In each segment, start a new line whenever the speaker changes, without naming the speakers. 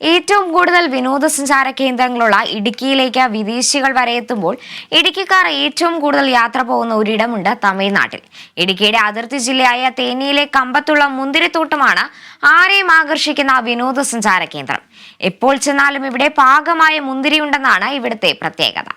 ഏറ്റവും കൂടുതൽ വിനോദസഞ്ചാര കേന്ദ്രങ്ങളുള്ള ഇടുക്കിയിലേക്ക് വിദേശികൾ വരെ എത്തുമ്പോൾ ഇടുക്കിക്കാർ ഏറ്റവും കൂടുതൽ യാത്ര പോകുന്ന ഒരിടമുണ്ട് തമിഴ്നാട്ടിൽ. ഇടുക്കിയുടെ അതിർത്തി ജില്ലയായ തേനിയിലെ കമ്പത്തുള്ള മുന്തിരിത്തോട്ടമാണ് ആരെയും ആകർഷിക്കുന്ന വിനോദസഞ്ചാര കേന്ദ്രം. എപ്പോൾ ചെന്നാലും ഇവിടെ പാകമായ മുന്തിരിയുണ്ടെന്നാണ് ഇവിടുത്തെ പ്രത്യേകത.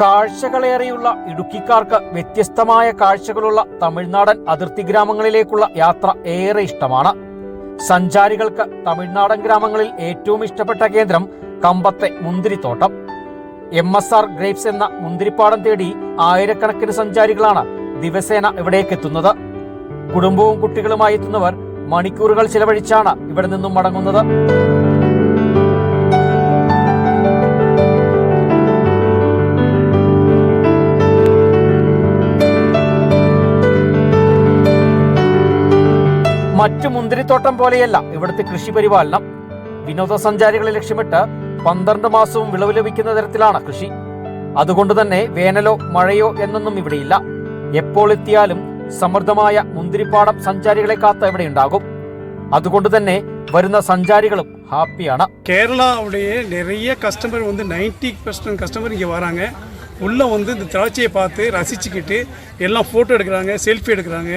കാഴ്ചകളേറെയുള്ള ഇടുക്കിക്കാർക്ക് വ്യത്യസ്തമായ കാഴ്ചകളുള്ള തമിഴ്നാടൻ അതിർത്തി ഗ്രാമങ്ങളിലേക്കുള്ള യാത്ര ഏറെ ഇഷ്ടമാണ്. സഞ്ചാരികൾക്ക് തമിഴ്നാടൻ ഗ്രാമങ്ങളിൽ ഏറ്റവും ഇഷ്ടപ്പെട്ട കേന്ദ്രം കമ്പത്തെ മുന്തിരിത്തോട്ടം. എം എസ് ആർ ഗ്രേപ്സ് എന്ന മുന്തിരിപ്പാടം തേടി ആയിരക്കണക്കിന് സഞ്ചാരികളാണ് ദിവസേന ഇവിടേക്ക് എത്തുന്നത്. കുടുംബവും കുട്ടികളുമായി എത്തുന്നവർ മണിക്കൂറുകൾ ചിലവഴിച്ചാണ് ഇവിടെ നിന്നും മടങ്ങുന്നത്. മറ്റു മുന്തിരിത്തോട്ടം പോലെയല്ല ഇവിടുത്തെ കൃഷി പരിപാലനം വിനോദസഞ്ചാരികളെ ലക്ഷ്യമിട്ട് പന്ത്രണ്ട് മാസവും വിളവ് ലഭിക്കുന്ന തരത്തിലാണ് കൃഷി അതുകൊണ്ട് തന്നെ വേനലോ മഴയോ എന്നൊന്നും ഇവിടെയില്ല എപ്പോൾ എത്തിയാലും സമൃദ്ധമായ മുന്തിരിപ്പാടം സഞ്ചാരികളെ കാത്ത് ഇവിടെ ഉണ്ടാകും അതുകൊണ്ട് തന്നെ വരുന്ന സഞ്ചാരികളും ഹാപ്പിയാണ്
கேரளாவுடைய நிறைய கஸ்டமர் வந்து 90% பர்சன்ட் கஸ்டமர் இங்கே வராங்க உள்ளே வந்து இந்த திராட்சையை பார்த்து ரசிச்சுக்கிட்டு எல்லாம் ஃபோட்டோ எடுக்கிறாங்க செல்ஃபி எடுக்கிறாங்க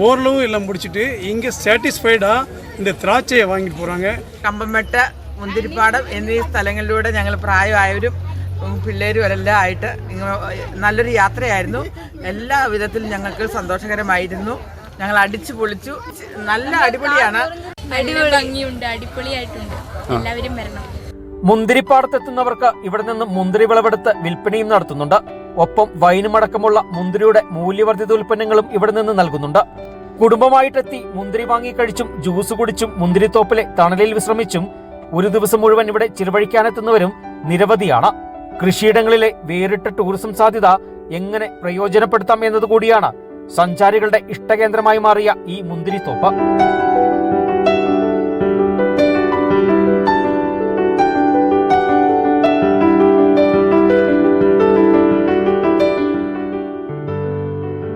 ஓரளவு எல்லாம் முடிச்சுட்டு இங்கே சாட்டிஸ்ஃபைடாக இந்த திராட்சையை வாங்கிட்டு போகிறாங்க
കമ്പംമെട്ട മുന്തിരിപ്പാടം എന്നീ സ്ഥലങ്ങളിലൂടെ ഞങ്ങൾ പ്രായമായവരും ഉം, പിള്ളേരും എല്ലാം ആയിട്ട് ഇങ്ങനെ നല്ലൊരു യാത്രയായിരുന്നു എല്ലാ വിധത്തിലും ഞങ്ങൾക്ക് സന്തോഷകരമായിരുന്നു ഞങ്ങൾ അടിച്ചു പൊളിച്ചു നല്ല അടിപൊളിയാണ്
അടിപൊളി ഭംഗിയുണ്ട് അടിപൊളിയായിട്ടുണ്ട് എല്ലാവരും വരണം
മുന്തിരിപ്പാടത്തെത്തുന്നവർക്ക് ഇവിടെ നിന്ന് മുന്തിരി വിളവെടുത്ത് വിൽപ്പനയും നടത്തുന്നുണ്ട് ഒപ്പം വൈനുമടക്കമുള്ള മുന്തിരിയുടെ മൂല്യവർദ്ധിത ഉൽപ്പന്നങ്ങളും ഇവിടെ നിന്ന് നൽകുന്നുണ്ട്. കുടുംബമായിട്ടെത്തി മുന്തിരി വാങ്ങി കഴിച്ചും ജ്യൂസ് കുടിച്ചും മുന്തിരിത്തോപ്പിലെ തണലിൽ വിശ്രമിച്ചും ഒരു ദിവസം മുഴുവൻ ഇവിടെ ചിലവഴിക്കാനെത്തുന്നവരും നിരവധിയാണ്. കൃഷിയിടങ്ങളിലെ വേറിട്ട ടൂറിസം സാധ്യത എങ്ങനെ പ്രയോജനപ്പെടുത്താം എന്നതുകൂടിയാണ് സഞ്ചാരികളുടെ ഇഷ്ടകേന്ദ്രമായി മാറിയ ഈ മുന്തിരിത്തോപ്പ്.